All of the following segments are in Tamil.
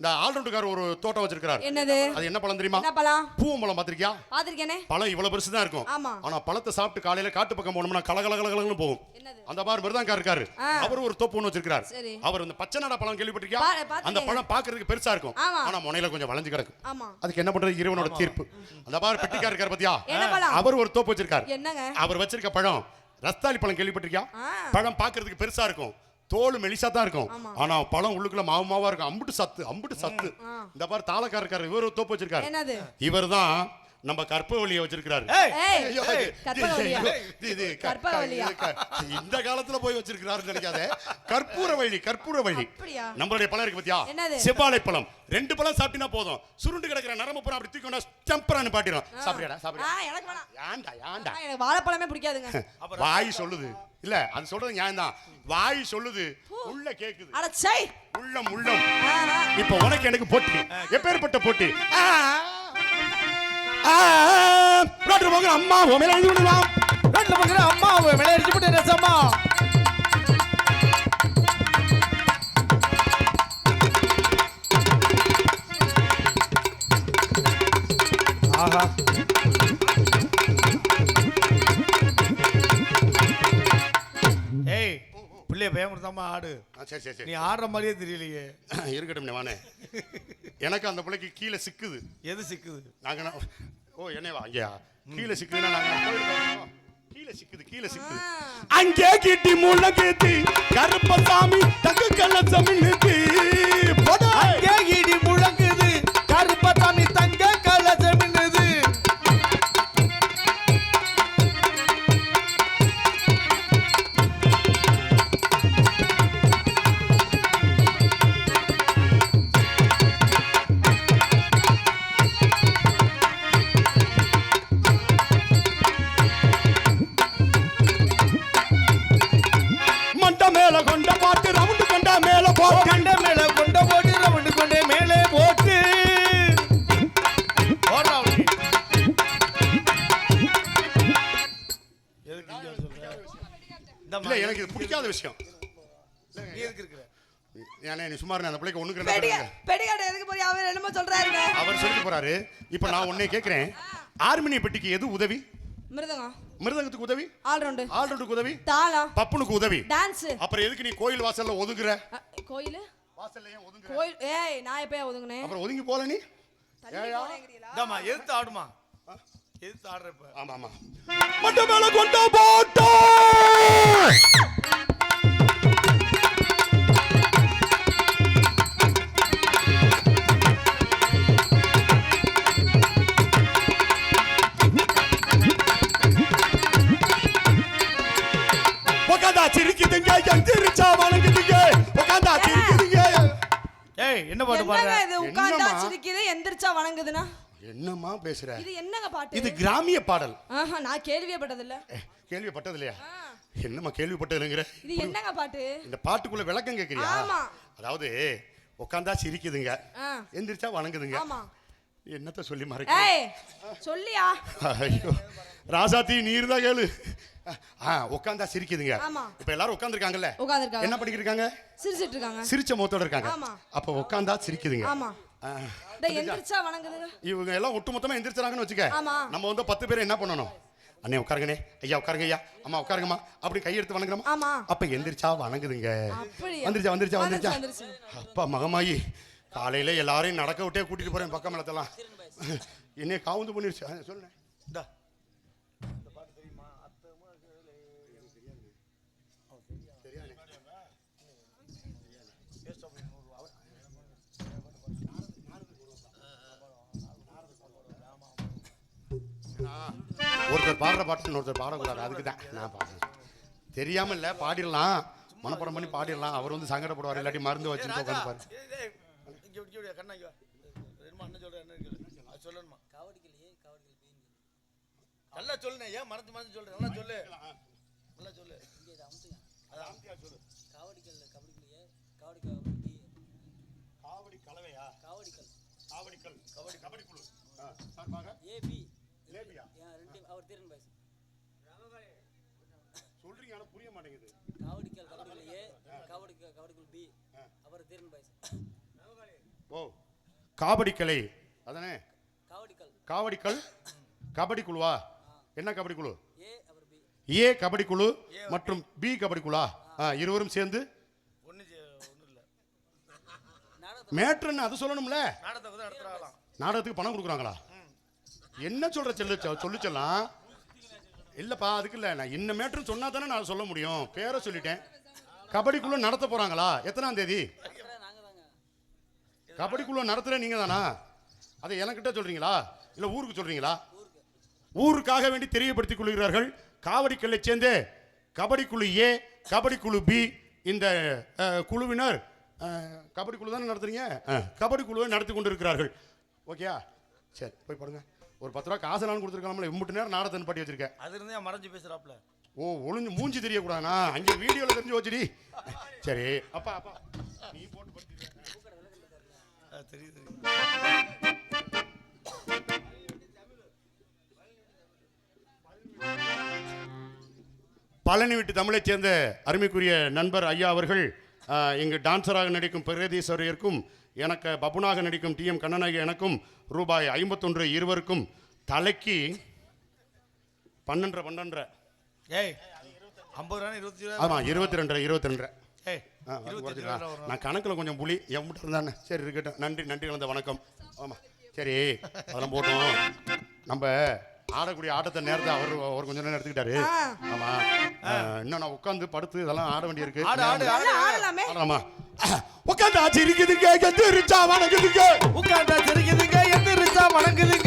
இந்த ஆல்ரவுண்டுக்கார் ஒரு தோட்டம் வச்சிருக்காரு என்னது? அது என்ன பழம் தெரியுமா? என்ன பழம்? பூவம்பழம் பாத்திருக்கியா பாத்திருக்கேனே பழம் இவ்வளவு பெருசு தான் இருக்கும். ஆமா. ஆனா பழத்தை சாப்பிட்டு காலையில காட்டு பக்கம் போனோம்னா கலகல கலகலன்னு போகும். என்னது? அந்த மாதிரி மிருதாங்கா இருக்காரு. அவர் ஒரு தோப்பு ஒன்று வச்சிருக்காரு சரி. அவர் இந்த பச்சை நாடா பழம் கேள்விப்பட்டிருக்கியா. அந்த பழம் பாக்குறதுக்கு பெருசா இருக்கும். ஆனா முனையில கொஞ்சம் வளைஞ்சு கிடக்கும் ஆமா. அதுக்கு என்ன பண்றது? இறைவனோட தீர்ப்பு. அந்த மாதிரி பெட்டிக்கார் இருக்காரு பாத்தியா? என்ன பழம்? அவர் ஒரு தோப்பு வச்சிருக்காரு. என்னங்க? அவர் வச்சிருக்க பழம் ரஸ்தாலி பழம் கேள்விப்பட்டிருக்கியா. பழம் பாக்குறதுக்கு பெருசா இருக்கும். தோல் மெலிசா தான் இருக்கும். ஆனா பழம் உள்ளுக்குள்ள மாவு மாவா இருக்கும். அம்புட்டு சத்து அம்புட்டு சத்து. இந்த மாதிரி தாளக்கார இருக்காரு இவர் தோப்பு வச்சிருக்காரு. என்னது? இவர்தான் நம்ம கற்பவழியை ஐயோ, இது- இந்த காலத்துல போய் வச்சிருக்கிறாருன்னு நினைக்காத. கற்பூர வள்ளி கற்பூர அப்படியா? நம்மளுடைய பழம் இருக்கு பாத்தியா? என்னது? செவ்வாழை பழம். ரெண்டு பழம் சாப்பிட்டினா போதும். சுருண்டு கிடக்கிற நரம்பு பூரா அப்படி தூக்கி ஸ்டம்பரான்னு பாட்டிடும். வேணாம். ஏன்டா ஏன்டா? ஆ, எனக்கு வாழைப்பழமே பிடிக்காதுங்க. வாய் சொல்லுது. இல்ல அது சொல்றது நியாயம் தான் வாய் சொல்லுது. உள்ள கேக்குது. அட உள்ளம் உள்ளம். இப்ப உனக்கு எனக்கு போட்டி. எப்பேற்பட்ட போட்டி. ரோட்ல போகிற அம்மா உன் மேல எழுதி விடலாம் ரோட்ல போகிற அம்மா மேல அடிச்சு போட்டு ரசம்மா ஆஹா. ஏய் பிள்ளைய பயமுறுத்தாம ஆடு. சரி சரி நீ ஆடுற மாதிரியே தெரியலையே. இருக்கட்டும் வானே. எனக்கு அந்த பிள்ளைக்கு கீழே சிக்குது. எது சிக்குது? நாங்க ஓ என்னவா ஐயா கீழே சிக்குதுன்னா நாங்க? கீழே சிக்குது கீழே சிக்குது. அங்கே கிட்டி முழங்குது கருப்பசாமி இல்ல எனக்கு இது பிடிக்காத விஷயம். நீ எதுக்கு இருக்கிற? ஏன்னா நீ சும்மா அந்த பிள்ளைக்கு ஒண்ணுக்கு பெடிக ரெண்டு பெடிகாட்ட எதுக்கு போறீங்க அவர் என்னமோ சொல்றாருங்க அவர் சொல்லிட்டு போறாரு. இப்ப நான் உன்னை கேக்குறேன். ஆர்மினிய பெட்டிக்கு எது உதவி? மிருதங்கம். மிருதங்கத்துக்கு உதவி? ஆல்ரவுண்டு. ஆல்ரவுண்டுக்கு உதவி? தாளம். பப்புனுக்கு உதவி? டான்ஸ். அப்புறம் எதுக்கு நீ கோயில் வாசல்ல ஒதுங்குற? கோயில்? வாசல்ல ஏன் ஒதுங்குற? கோயில் ஏய் நான் எப்பயா ஒதுங்குனேன்? அப்புறம் ஒதுங்கி போல நீ? ஏயா? எதிர்த்து ஆடுமா. எதிர்த்து ஆடுற இப்ப? ஆமா மேல கொண்ட சிரிக்குதுங்க எந்திரிச்சா வணங்குதுங்க. உக்காந்தா சிரிக்குதுங்க. ஏய் என்ன பாட்டு பாடுற? இது? உட்கார்ந்தா என்னம்மா? சிரிக்குது எந்திரிச்சா வணங்குதுன்னா? என்னம்மா பேசுற? இது என்னங்க பாட்டு? இது கிராமிய பாடல். ஆஹா நான் கேள்வியப்பட்டதில்ல. ஏ, கேள்விப்பட்டது இல்லையா என்னம்மா கேள்விப்பட்டதுங்கிற? இது என்னங்க பாட்டு? இந்த பாட்டுக்குள்ள விளக்கம் கேக்குறியா? ஆமா. அதாவது உக்காந்தா சிரிக்குதுங்க. எந்திரிச்சா வணங்குதுங்க. ஆமா. என்னத்த சொல்லி மறைக்க சொல்லியா? ஐயோ ராசாத்தி நீர் தான் கேளு. ஆ உட்காந்தா சிரிக்குதுங்க. இப்ப எல்லாரும் உட்காந்துருக்காங்கல்ல உட்கார்ந்திருக்காங்க. என்ன பண்ணிக்கிட்டு இருக்காங்க? சிரிச்சிட்டு இருக்காங்க. சிரிச்ச முகத்தோட இருக்காங்க. அப்ப உட்காந்தா சிரிக்குதுங்க. ஆமா. எந்திரிச்சா வணங்குதுங்க இவங்க எல்லாம் ஒட்டு மொத்தமா எந்திரிச்சாங்கன்னு வச்சுக்க. ஆமா. நம்ம வந்து பத்து பேர் என்ன பண்ணணும்? அண்ணே உட்காருங்கண்ணே. ஐயா உட்காருங்க ஐயா அம்மா உட்காருங்கம்மா. அப்படி கையெடுத்து வணங்குறோமா? ஆமா. அப்ப எந்திரிச்சா வணங்குதுங்க. அப்படியா? வந்துருச்சா வந்துருச்சா வந்துருச்சு. அப்பா மகமாயி. காலையில எல்லாரையும் நடக்க விட்டே கூட்டிட்டு போறேன் பக்கம் மேலத்தெல்லாம் என்னைய காவுந்து பண்ணிருச்சு. சொல்லுண்ணே. ஒருத்தர் பாடுற பாட்டு ஒருத்தர் பாடக்கூடாது. அதுக்கு தான் நான் பாடுறேன் தெரியாம இல்ல பாடிடலாம். மனப்படம் பண்ணி பாடிடலாம். அவர் வந்து சங்கடப்படுவார் இல்லாட்டி மருந்து வச்சுட்டு உட்காந்து பாரு. ஏய், ஏய், இங்க இங்க இங்க கண்ணா இங்க வா. என்னமோ அண்ணன் சொல்றேன் என்ன கேளு. அது சொல்லணுமா? நல்லா சொல்லுண்ணே. ஏன் மறந்து மறந்து சொல்றேன் நல்லா சொல்லு. நல்லா சொல்லு. காவடி கலவையா? காவடிக்கல் காவடிக்கல் கபடி கபடி குழு ஏபி லேபியா ரெண்டு அவர் தீரன் பாய்ஸ் சொல்றீங்க ஆனா புரிய மாட்டேங்குது. காவடிக்கல் ஏ பி அவர் தீரன் ஓ அதானே? காவடிக்கல்? கபடி குழுவா என்ன கபடி குழு ஏ கபடி குழு மற்றும் பி கபடி குழா ஆ, இருவரும் சேர்ந்து? மேட்ருன்னு அது சொல்லணும்ல? நாடகத்துக்கு பணம் கொடுக்குறாங்களா? என்ன சொல்ற செல்லு சொ- சொல்லு இல்லப்பா அதுக்கு இல்லை. நான் இன்ன மேட்ருன்னு சொன்னா தானே நான் சொல்ல முடியும். பேரை சொல்லிட்டேன். கபடிக்குள்ள நடத்த போறாங்களா? எத்தனாம் தேதி? கபடிக்குள்ள நடத்துற நீங்க தானா? அதை எனக்கிட்ட சொல்றீங்களா? இல்ல ஊருக்கு சொல்றீங்களா? ஊருக்காக வேண்டி தெரியப்படுத்திக் கொள்கிறார்கள் காவடிக்கல்லை சேர்ந்து கபடி குழு ஏ கபடி குழு பி இந்த குழுவினர் கபடி குழு தானே நடத்துறீங்க? கபடி குழுவை நடத்தி கொண்டு இருக்கிறார்கள் ஓகேயா? சரி போய் பாருங்கள் ஒரு பத்து ரூபா காசு நான் கொடுத்துருக்காமல இம்புட்டு நேரம் நாடகத்தை பாட்டி வச்சிருக்கேன். அது இருந்தே மறைஞ்சு பேசுகிறாப்புல ஓ ஒளிஞ்சு மூஞ்சி தெரியக்கூடாதுண்ணா. அங்கே வீடியோவில் தெரிஞ்சு வச்சுடி சரி அப்பா அப்பா. நீ போட்டு படுத்திக்க. தெரியுது. பழனி விட்டு தமிழைச் சேர்ந்த அருமைக்குரிய நண்பர் ஐயா அவர்கள் இங்கு டான்சராக நடிக்கும் பிரகதீஸ்வரியருக்கும் எனக்கு பபுனாக நடிக்கும் டி எம் கண்ணனாகி எனக்கும் ரூபாய் ஐம்பத்தொன்று இருவருக்கும் தலைக்கு பன்னெண்டரை பன்னெண்டரை. ஏய் ஐம்பது ரூபா இருபத்தி ரூபா ஆமாம் இருபத்தி ரெண்டரை இருபத்தி ரெண்டரை ஏய் நான் கணக்கில் கொஞ்சம் புலி எவ்வளோ இருந்தானே. சரி இருக்கட்டும். நன்றி நன்றி கலந்த வணக்கம். ஆமாம் சரி அதெல்லாம் போட்டோம். நம்ம ஆடக்கூடிய ஆட்டத்தை நேரத்தை அவர் அவர் கொஞ்ச நேரம் எடுத்துக்கிட்டாரு. ஆ. ஆமா. ஆ, இன்னும் நான் உட்காந்து படுத்து இதெல்லாம் ஆட வேண்டியிருக்கு. ஆடு உட்காந்தா சிரிக்குதுங்க எந்திரிச்சா வணங்குதுங்க. உட்காந்தா சிரிக்குதுங்க எந்திரிச்சா வணங்குதுங்க.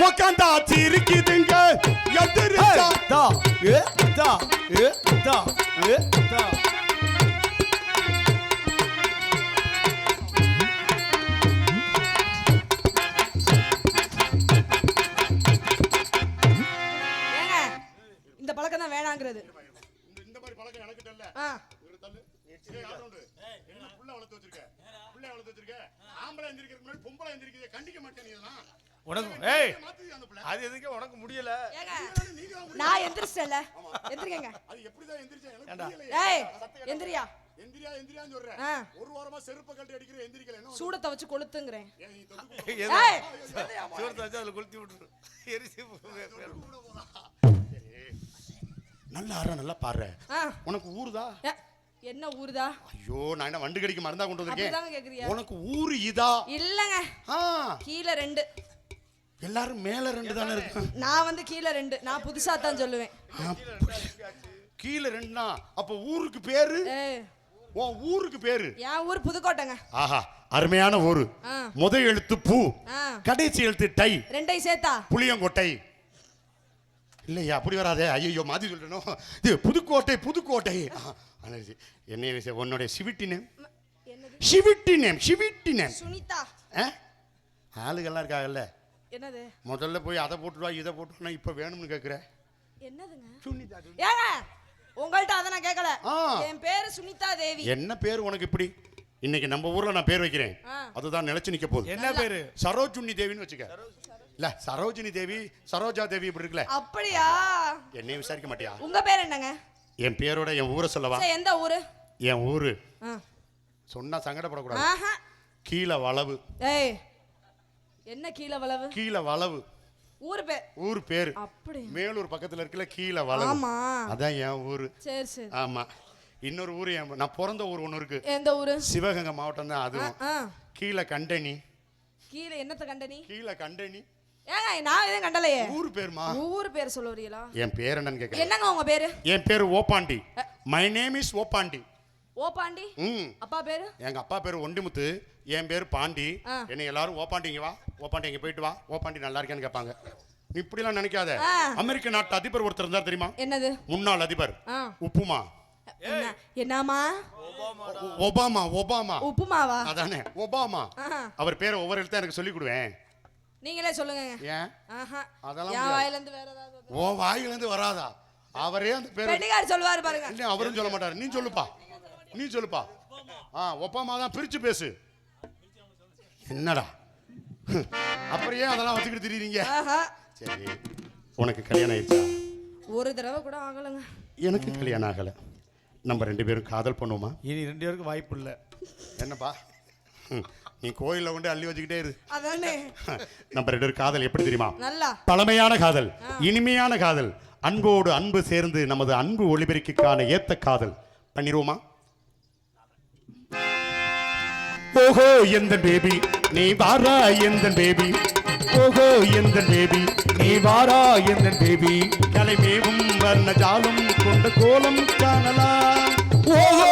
உட்காந்து ஆச்சு இருக்குதுங்க எந்திரிச்சா தா ஏ தா ஏ தா ஏ தா ஏங்க இந்த பழக்கம் தான் வேணாங்கிறது இந்த- இந்த மாதிரி பழக்கம் எனக்கு இல்ல இவரு தள்ளு. என்ன புள்ள வளர்த்து வச்சிருக்க? புள்ளைய வளர்த்து வச்சிருக்க? ஆம்பளை எந்திரிக்கிறதுக்கு முன்னாடி பொம்பளை எந்திரிக்குதே, கண்டிக்க மாட்டே நீ இதெல்லாம். உனக்கு ஏய். அது எதுக்கு உனக்கு முடியல. தான். நான் எந்திரிச்சிட்டேன்ல எந்திரிக்கங்க. அது எப்படிதான் எந்திரிச்சா எனக்கு. ஏய் எந்திரியா. எந்திரியா, எந்திரியான்னு சொல்றேன். ஒரு வாரமா செருப்பை கழட்டி அடிக்கிற எந்திரிக்கல. என்ன சூடத்தை வச்சு கொளுத்துங்கிறேன். ஏய் சோறு வச்சு அதில் கொளுத்தி விட்டுரு. எரிசி நல்லா ஆடுற, நல்லா. ஆ. உனக்கு ஊருதா என்ன ஊருதா ஐயோ நான் என்ன வண்டு கடிக்க மருந்தா கொண்டு வந்திருக்கேன். உனக்கு ஊரு இதா? இல்லங்க. ஆ. கீழே ரெண்டு. எல்லாரும் மேல ரெண்டு தானே இருக்கு நான் வந்து கீழே ரெண்டு. நான் புதுசா தான் சொல்லுவேன். கீழே ரெண்டுனா அப்ப ஊருக்கு பேரு? உன் ஊருக்கு பேரு? என் ஊர் புதுக்கோட்டைங்க. ஆஹா அருமையான ஊரு. ஆ. முத எழுத்து பூ. ஆ. கடைசி எழுத்து டை. ரெண்டையும் சேர்த்தா? புளியங்கோட்டை. இல்லையா? அப்படி வராதே. ஐயோ மாத்தி சொல்லணும் இது புதுக்கோட்டை புதுக்கோட்டை. என்ன விஷயம் உன்னுடைய city name? City name city name. Sunita? ஆளுகள்லாம் இருக்காங்கல்ல. என்னது? முதல்ல போய் அதை போட்டுருவா இதை போட்டுருவா இப்போ வேணும்னு கேட்குற என்னதுங்க? சுனிதா ஏங்க உங்கள்ட்ட அதை நான் கேட்கல. என் பேரு சுனிதா தேவி. என்ன பேர் உனக்கு இப்படி? இன்னைக்கு நம்ம ஊர்ல நான் பேர் வைக்கிறேன். அதுதான் நிலைச்சு நிக்க போகுது. என்ன பேரு? சரோஜுனி தேவின்னு வச்சுக்க. இல்ல சரோஜினி தேவி சரோஜா தேவி இப்படி இருக்குல்ல. அப்படியா? என்னையும் விசாரிக்க மாட்டியா? உங்க பேர் என்னங்க? என் பேரோட என் ஊரை சொல்லவா? எந்த ஊரு? என் ஊரு. சொன்னா சங்கடப்படக்கூடாது. கீழே வளவு. ஏய் என்ன கீழே வளவு? கீழே வளவு. ஊர் பேர் ஊர் பேரு. அப்படி மேலூர் பக்கத்துல இருக்குல்ல கீழே வளவு. ஆமா. அதான் என் ஊரு. சரி சரி. ஆமா. இன்னொரு ஊர் என் நான் பிறந்த ஊர் ஒன்று இருக்கு. எந்த ஊரு? சிவகங்கை மாவட்டம் தான் அதுவும். கீழே கண்டனி. கீழே என்னத்த கண்ட நீ கீழே கண்டனி. ஏங்க நான் எதுவும் கண்டலையே. ஊர் பேருமா? ஊர் பேர் சொல்ல வரீங்களா என் பேர் என்னன்னு கேட்குறேன் என்னங்க உங்க பேரு? என் பேர் Oppandi. My name is Oppandi. O Pandi. ம். அப்பா பேரு? எங்க அப்பா பேர் ஒண்டிமுத்து என் பேர் பாண்டி. என்னை எல்லாரும் ஓப்பாண்டி இங்க வா. ஓப்பாண்டி இங்க போயிட்டு வா. ஓப்பாண்டி நல்லா இருக்கேன்னு கேட்பாங்க. நீ இப்படிலாம் நினைக்காத. அமெரிக்க நாட்டு அதிபர் ஒருத்தர் இருந்தார் தெரியுமா? என்னது? முன்னாள் அதிபர். உப்புமா. என்ன என்னம்மா? ஒ- ஒபாமா ஒபாமா. உப்புமாவா? அதானே ஒபாமா. அவர் பேரை ஒவ்வொரு எழுத்தா எனக்கு சொல்லி கொடுவேன். நீங்களே சொல்லுங்க ஏன்? அதெல்லாம். வாயில இருந்து வேற ஏதாவது ஓ வாயிலிருந்து வராதா? அவரே அந்த பேர் சொல்லுவாரு பாருங்க. இல்ல அவரும் சொல்ல மாட்டாரு. நீ சொல்லுப்பா. நீ சொல்லுப்பா. ஆ ஒப்பாமா தான் பிரிச்சு பேசு. என்னடா? அப்புறம் ஏன் அதெல்லாம் வச்சுக்கிட்டு திரியுறீங்க? சரி உனக்கு கல்யாணம் ஆயிடுச்சா? ஒரு தடவை கூட ஆகலைங்க. எனக்கு கல்யாணம் ஆகலை. நம்ம ரெண்டு பேரும் காதல் பண்ணுவோமா? இனி ரெண்டு பேருக்கும் வாய்ப்பு இல்லை. என்னப்பா? ம், நீ கோயிலில் கொண்டு அள்ளி வச்சுக்கிட்டே இரு. அதானே. நம்ம ரெண்டு பேரும் காதல் எப்படி தெரியுமா? நல்லா. பழமையான காதல் இனிமையான காதல் அன்போடு அன்பு சேர்ந்து நமது அன்பு ஒளிபெருக்கிக்கான ஏத்த காதல். பண்ணிடுவோமா ஓஹோ எந்த பேபி நீ வாரா எந்த பேபி? ஓஹோ எந்த பேபி நீ வாரா எந்த பேபி? கலைமேவும் வர்ண ஜாலம் கொண்ட கோலம் காணலாம். ஓஹோ